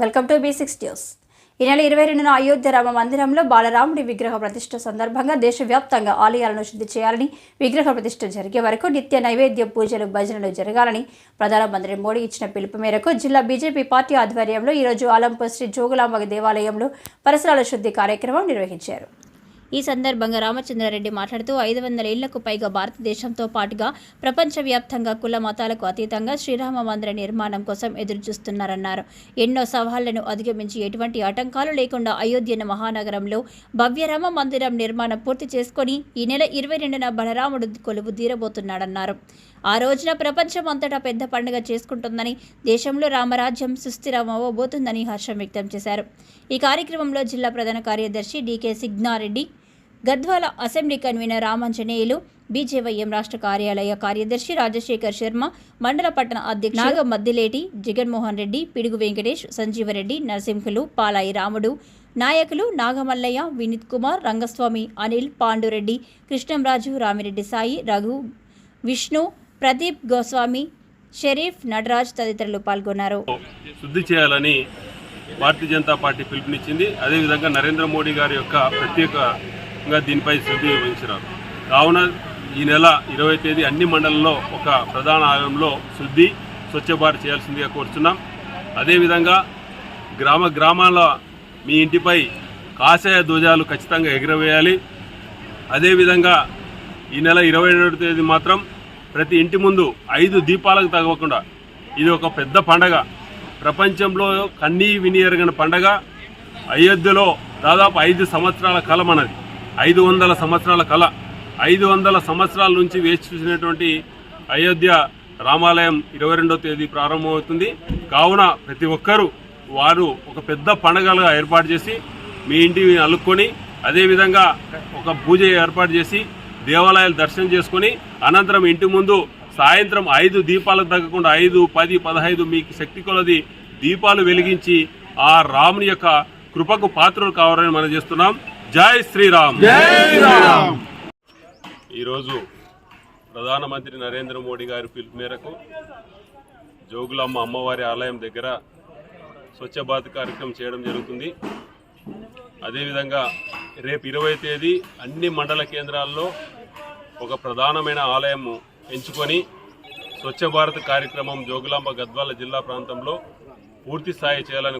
Welcome to B six news. ఈ నెల ఇరవై రెండున అయోధ్య రామ మందిరంలో బాలరాముడి విగ్రహ ప్రతిష్ఠ సందర్భంగా దేశవ్యాప్తంగా ఆలయాలను శుద్ధి చేయాలని విగ్రహ ప్రతిష్ట జరిగే వరకు నిత్య నైవేద్య పూజలు భజనలు జరగాలని ప్రధానమంత్రి మోడీ ఇచ్చిన పిలుపు మేరకు జిల్లా బీజేపీ పార్టీ ఆధ్వర్యంలో ఈరోజు ఆలంపూర్ శ్రీ జోగులాంబ దేవాలయంలో పరిసరాల శుద్ధి కార్యక్రమం నిర్వహించారు. ఈ సందర్భంగా రామచంద్రారెడ్డి మాట్లాడుతూ ఐదు వందల ఏళ్ళకు పైగా భారతదేశంతో పాటుగా ప్రపంచవ్యాప్తంగా కుల మతాలకు అతీతంగా శ్రీరామ మందిర నిర్మాణం కోసం ఎదురుచూస్తున్నారన్నారు. ఎన్నో సవాళ్ళను అధిగమించి ఎటువంటి ఆటంకాలు లేకుండా అయోధ్యను మహానగరంలో భవ్యరామ మందిరం నిర్మాణం పూర్తి చేసుకొని ఈ నెల ఇరవై రెండున బలరాముడు కొలువు తీరబోతున్నాడన్నారు. ఆ రోజున ప్రపంచం అంతటా పెద్ద పండుగ చేసుకుంటుందని దేశంలో రామరాజ్యం సుస్థిరమవబోతుందని హర్షం వ్యక్తం చేశారు. ఈ కార్యక్రమంలో జిల్లా ప్రధాన కార్యదర్శి DK Signareddy Gadwal assembly convener Ramanjaneyulu BJYM రాష్ట్ర కార్యాలయ కార్యదర్శి రాజశేఖర్ శర్మ మండల పట్టణ అధ్యక్షుడు నాగ మద్దిలేటి జగన్మోహన్ రెడ్డి పిడుగు వెంకటేష్ సంజీవరెడ్డి నరసింహులు పాలాయి రాముడు నాయకులు నాగమల్లయ్య వినీత్ కుమార్ రంగస్వామి అనిల్ పాండురెడ్డి కృష్ణంరాజు రామిరెడ్డి సాయి రఘు విష్ణు ప్రదీప్ గోస్వామి షరీఫ్ నటరాజ్ తదితరులు పాల్గొన్నారు. శుద్ధి చేయాలని భారతీయ జనతా పార్టీ పిలుపునిచ్చింది. అదేవిధంగా నరేంద్ర మోడీ గారి యొక్క ప్రత్యేకంగా దీనిపై శుద్ధి వహించినారు. కావున ఈ నెల ఇరవై తేదీ అన్ని మండలంలో ఒక ప్రధాన ఆలయంలో శుద్ధి స్వచ్ఛ భారత్ చేయాల్సిందిగా కోరుతున్నాం అదేవిధంగా గ్రామ గ్రామాల మీ ఇంటిపై కాషాయ ధ్వజాలు ఖచ్చితంగా ఎగురవేయాలి. అదేవిధంగా ఈ నెల ఇరవై ఏడవ తేదీ మాత్రం ప్రతి ఇంటి ముందు ఐదు దీపాలకు తగవకుండా ఇది ఒక పెద్ద పండగ. ప్రపంచంలో కన్నీ విని ఎరగని పండగ. అయోధ్యలో దాదాపు ఐదు సంవత్సరాల కాలం అన్నది ఐదు వందల సంవత్సరాల కళ ఐదు వందల సంవత్సరాల నుంచి వేచి చూసినటువంటి అయోధ్య రామాలయం ఇరవై రెండో తేదీ ప్రారంభమవుతుంది. కావున ప్రతి ఒక్కరూ వారు ఒక పెద్ద పండగలుగా ఏర్పాటు చేసి మీ ఇంటిని అలుక్కొని అదేవిధంగా ఒక పూజ ఏర్పాటు చేసి దేవాలయాలు దర్శనం చేసుకొని అనంతరం ఇంటి ముందు సాయంత్రం ఐదు దీపాలకు తగ్గకుండా ఐదు పది పదహైదు మీకు శక్తి కొలది దీపాలు వెలిగించి ఆ రాముని యొక్క కృపకు పాత్రలు కావాలని మనం చేస్తున్నాం. జై శ్రీరామ్. ఈరోజు ప్రధానమంత్రి నరేంద్ర మోడీ గారి పిలుపు మేరకు జోగులమ్మ అమ్మవారి ఆలయం దగ్గర స్వచ్ఛ భారత్ కార్యక్రమం చేయడం జరుగుతుంది. అదేవిధంగా రేపు ఇరవై తేదీ అన్ని మండల కేంద్రాల్లో ఒక ప్రధానమైన ఆలయం ఎంచుకొని స్వచ్ఛ భారత్ కార్యక్రమం జోగులాంబ గద్వాల జిల్లా ప్రాంతంలో పూర్తి స్థాయి చేయాలని